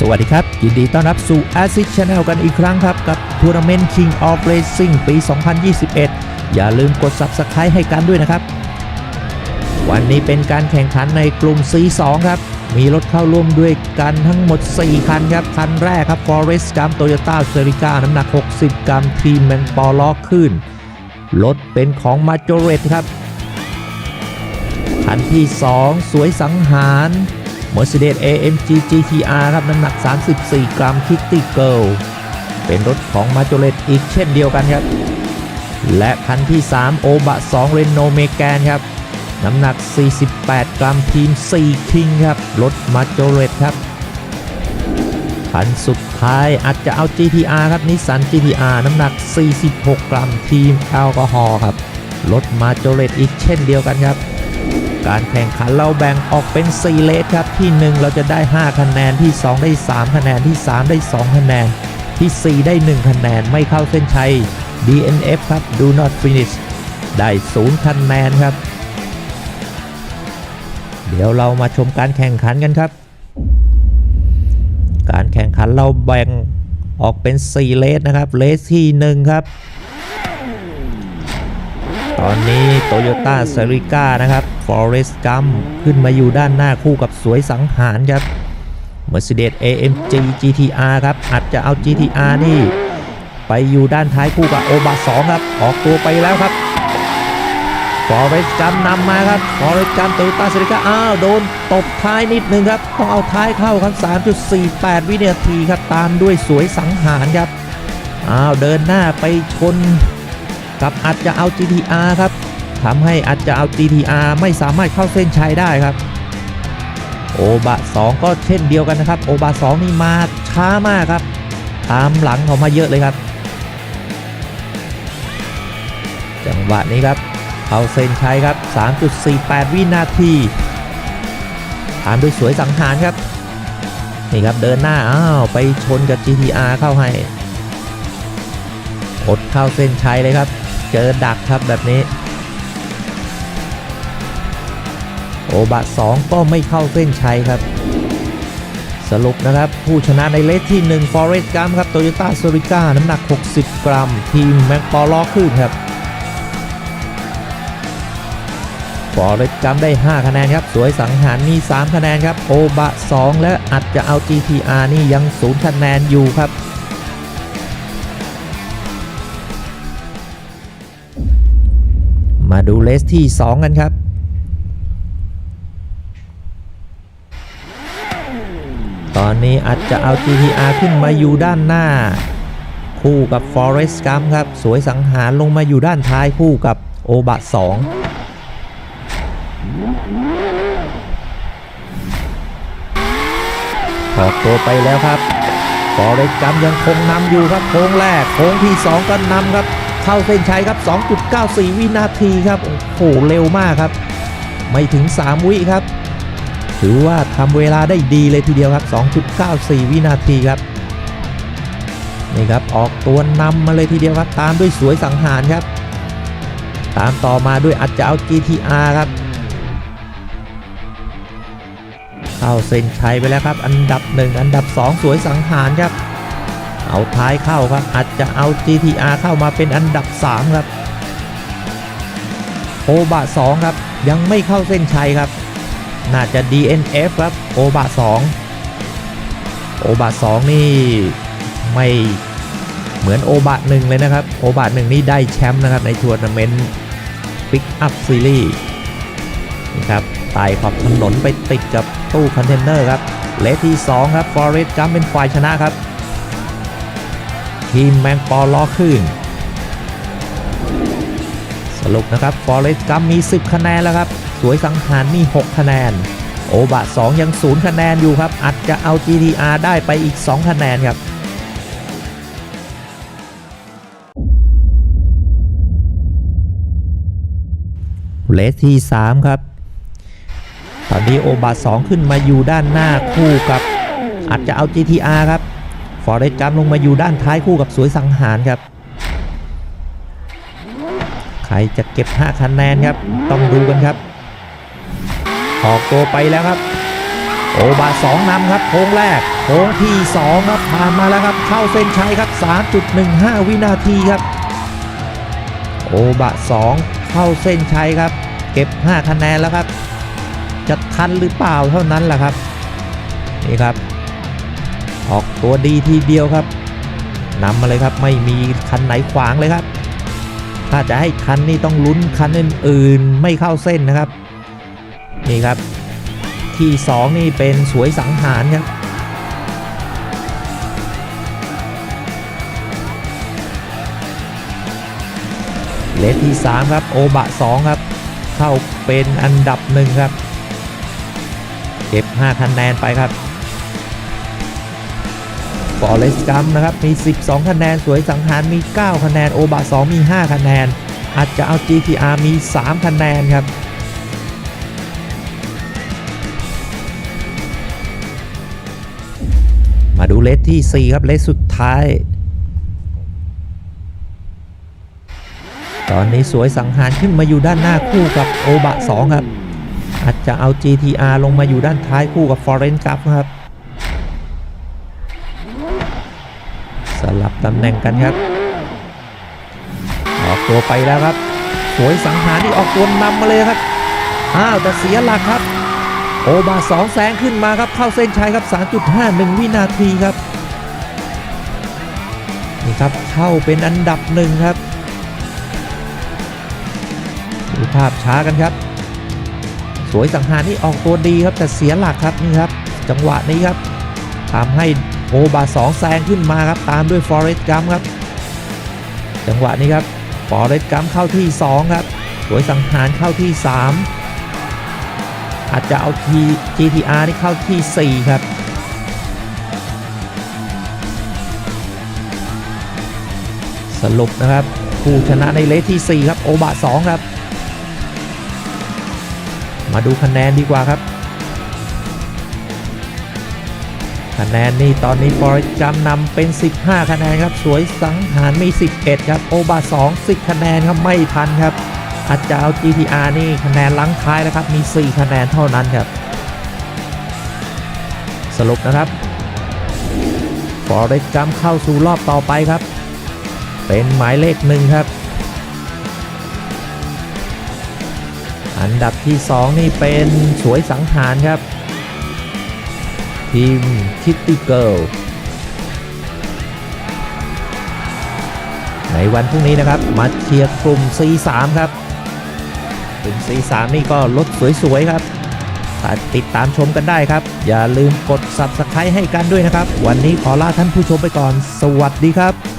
สวัสดีครับ ยินดีต้อนรับสู่ a s i d Channel กันอีกครั้งครับ กับทัวร์นาเมนต์ King of Racing ปี 2021 อย่าลืมกด Subscribe ให้กันด้วยนะครับ วันนี้เป็นการแข่งขันในกลุ่ม C2 ครับ มีรถเข้าร่วมด้วยกันทั้งหมด 4 คันครับ คันแรกครับ Forest Gump Toyota c e r i c a น้ำหนัก 60 กรัม ทีมแมงปอล้อขึ้น รถเป็นของ m a j o r e t ครับ คันที่ 2 สวยสังหาร Mercedes AMG GTR ครับน้ำหนัก 34 กรัม Kitty Girl เป็นรถของ m a j o r e t อีกเช่นเดียวกันครับ และคันที่ 3 โอบะ2 Renault Megane ครับ น้ำหนัก 48 กรัมทีม4 King ครับรถ m a j o r e t ครับคันสุดท้ายอาจจะเอา GTR ครับนิสสัน GTR น้ำหนัก 46 กรัมทีมแอลกอฮอล์ครับรถ m a j o r e t อีกเช่นเดียวกันครับ การแข่งขันเราแบ่งออกเป็น 4 เลสครับที่ 1 เราจะได้ 5 คะแนนที่ 2 ได้ 3 คะแนนที่ 3 ได้ 2 คะแนนที่ 4 ได้ 1 คะแนนไม่เข้าเส้นชัย DNF ครับ Do not finish ได้ 0 คะแนนครับ เดี๋ยวเรามาชมการแข่งขันกันครับ การแข่งขันเราแบ่งออกเป็น 4 เลสนะครับ เลสที่ 1 ครับ ตอนนี้ Toyota c e r i c a นะครับ Forest Gump ขึ้นมาอยู่ด้านหน้าคู่กับสวยสังหารครับ Mercedes AMG GTR ครับอาจจะเอา GTR นี่ไปอยู่ด้านท้ายคู่กับโอบา2ครับ ออกตัวไปแล้วครับ Forest Gump นำมาครับ Forest Gump Toyota c e r i c a อ้าวโดนตบท้ายนิดนึงครับ ต้องเอาท้ายเข้าครับ 3.48 วินาทีครับ ตามด้วยสวยสังหารครับอ้าวเดินหน้าไปชน กับอาจจะเอา GTR ครับทำให้อาจจะเอา GTR ไม่สามารถเข้าเส้นชัยได้ครับ โอบะ 2 ก็เช่นเดียวกันนะครับ โอบะ 2 นี่มาช้ามากครับ ตามหลังเขามาเยอะเลยครับ จังหวะนี้ครับเข้าเส้นชัยครับ 3.48 วินาทีตามด้วยสวยสังหารครับนี่ครับเดินหน้าอ้าวไปชนกับ GTR เข้าให้อดเข้าเส้นชัยเลยครับ เจอดักครับแบบนี้ โอบะ2ก็ไม่เข้าเส้นชัยครับ สรุปนะครับ ผู้ชนะในเลสที่1 Forest Gump ครับ Toyota c e r i c a น้ำหนัก 60 กรัม ทีมแม็กปอล้อขึ้นครับ Forest Gump ได้ 5 คะแนนครับ สวยสังหารมี 3 คะแนนครับ โอบะ 2 และอาจจะเอา GTR นี่ยัง 0 คะแนนอยู่ครับ มาดูเลสที่ 2 กันครับ ตอนนี้อาจจะเอา GTR ขึ้นมาอยู่ด้านหน้า คู่กับ Forest Gump ครับ สวยสังหารลงมาอยู่ด้านท้ายคู่กับโอบะ 2 ออกตัวไปแล้วครับ Forest Gump ยังคงนำอยู่ครับโค้งแรกโค้งที่ 2 ก็นำครับ เข้าเส้นชัยครับ 2.94 วินาทีครับ โอ้โห เร็วมากครับ ไม่ถึง 3 วิครับ ถือว่าทำเวลาได้ดีเลยทีเดียวครับ 2.94 วินาทีครับ นี่ครับ ออกตัวนำมาเลยทีเดียวครับ ตามด้วยสวยสังหารครับ ตามต่อมาด้วยอัจจะเอา GTR ครับ เข้าเส้นชัยไปแล้วครับ อันดับ 1 อันดับ 2 สวยสังหารครับ เอาท้ายเข้าครับ อาจจะเอา GTR เข้ามาเป็นอันดับ 3 ครับโอบะ2ครับ ยังไม่เข้าเส้นชัยครับ น่าจะ DNF ครับโอบะ2โอบะ2นี่ไม่เหมือนโอบะ1เลยนะครับ โอบะ1นี่ได้แชมป์นะครับในทัวร์นาเมนต์ปิกอัพซีรีส์นี่ครับไต่ขอบถนนไปติดกับตู้คอนเทนเนอร์ครับเลสที่ 2 ครับ Forest Gump เป็นฝ่ายชนะครับ ทีมแมงปอล้อขึ้น สรุปนะครับ Forest Gump มี 10 คะแนนแล้วครับ สวยสังหารมี 6 คะแนน โอบะ 2 ยัง 0 คะแนนอยู่ครับอาจจะเอา GTR ได้ไปอีก 2 คะแนนครับเลสที่ 3 ครับ ตอนนี้โอบา2ขึ้นมาอยู่ด้านหน้าคู่กับอาจจะเอา GTR ครับ ฟอร์เรสต์กัมลงมาอยู่ด้านท้ายคู่กับสวยสังหารครับ ใครจะเก็บ 5คะแนนครับ ต้องดูกันครับ ออกตัวไปแล้วครับ โอบาสองนำครับโค้งแรกโค้งที่สองครับ ผ่านมาแล้วครับ เข้าเส้นชัยครับ 3.15 วินาทีครับ โอบะสองเข้าเส้นชัยครับ เก็บ 5 คะแนนแล้วครับ จะทันหรือเปล่าเท่านั้นแหละครับ นี่ครับ ออกตัวดีทีเดียวครับนำมาเลยครับไม่มีคันไหนขวางเลยครับ ถ้าจะให้ทันนี่ต้องลุ้นคันอื่นๆ ไม่เข้าเส้นนะครับ นี่ครับ ที่ 2 นี่เป็นสวยสังหารครับเลสที่ 3 ครับ โอบะ 2 ครับ เข้าเป็นอันดับหนึ่งครับ เก็บ 5 คะแนนไปครับ ฟอเรสกัมนะครับมี 12 คะแนน สวยสังหารมี 9 คะแนน โอบะ2มี 5 คะแนน อาจจะเอา GTR มี 3 คะแนนครับมาดูเลสที่ 4 ครับเลสสุดท้าย ตอนนี้สวยสังหารขึ้นมาอยู่ด้านหน้าคู่กับโอบะ 2 ครับ อาจจะเอา GTR ลงมาอยู่ด้านท้ายคู่กับ f o r e n c u p ครับ ลับตำแหน่งกันครับ ออกตัวไปแล้วครับ สวยสังหารที่ออกตัวนำมาเลยครับ อ้าวแต่เสียหลักครับ โอบาสองแซงขึ้นมาครับเข้าเส้นชัยครับ 3.51 วินาทีครับ นี่ครับเข้าเป็นอันดับหนึ่งครับดูภาพช้ากันครับ สวยสังหารที่ออกตัวดีครับแต่เสียหลักครับนี่ครับ จังหวะนี้ครับทำให้ โอบาสองแซงขึ้นมาครับตามด้วยฟอเรสต์กัมครับ จังหวะนี้ครับฟอเรสต์กัมเข้าที่ 2 ครับสวยสังหารเข้าที่ 3 อาจจะเอาที GTR นี่เข้าที่ 4 ครับสรุปนะครับ ผู้ชนะในเลสที่ 4 ครับ โอบะ2ครับ มาดูคะแนนดีกว่าครับ คะแนนนี่ตอนนี้ฟอร์จำนำเป็น 15 คะแนนครับ สวยสังหารมี 11 ครับ โอบา2 10 คะแนนครับ ไม่ทันครับ อาจจะเอา GTR นี่คะแนนลังท้ายแล้วครับ มี 4 คะแนนเท่านั้นครับ สรุปนะครับ ฟอร์เรสจัมเข้าสู่รอบต่อไปครับ เป็นหมายเลขหนึ่งครับ อันดับที่ 2 นี่เป็นสวยสังหารครับ ทีมคิตตี้เกิลในวันพรุ่งนี้นะครับ มาเชียร์กลุ่ม C3 ครับ กลุ่ม C3 นี่ก็รถสวยๆครับติดตามชมกันได้ครับ อย่าลืมกด Subscribe ให้กันด้วยนะครับ วันนี้ขอลาท่านผู้ชมไปก่อน สวัสดีครับ